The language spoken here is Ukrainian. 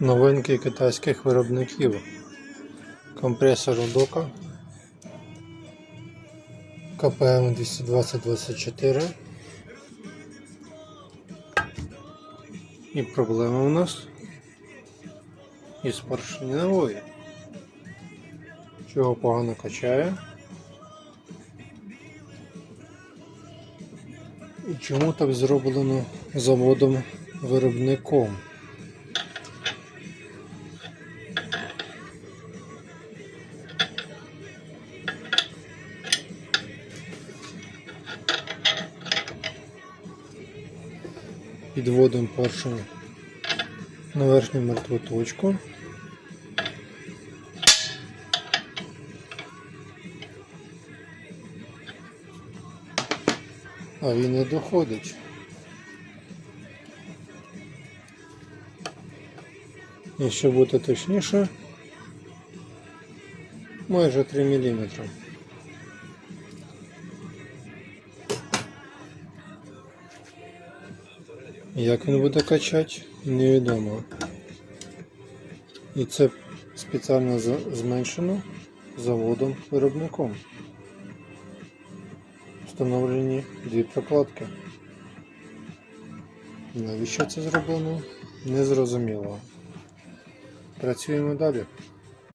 Новинки китайських виробників. Компресор Doka КПМ 22024. І проблема у нас із поршневою. Чого погано качає. І чому так зроблено заводом виробником? Підводимо поршень на верхню мертву точку. А він не доходить. Якщо бути точніше, майже 3 мм. Як він буде качати, невідомо. І це спеціально зменшено заводом виробником. Встановлені дві прокладки. Навіщо це зроблено? Незрозуміло. Працюємо далі.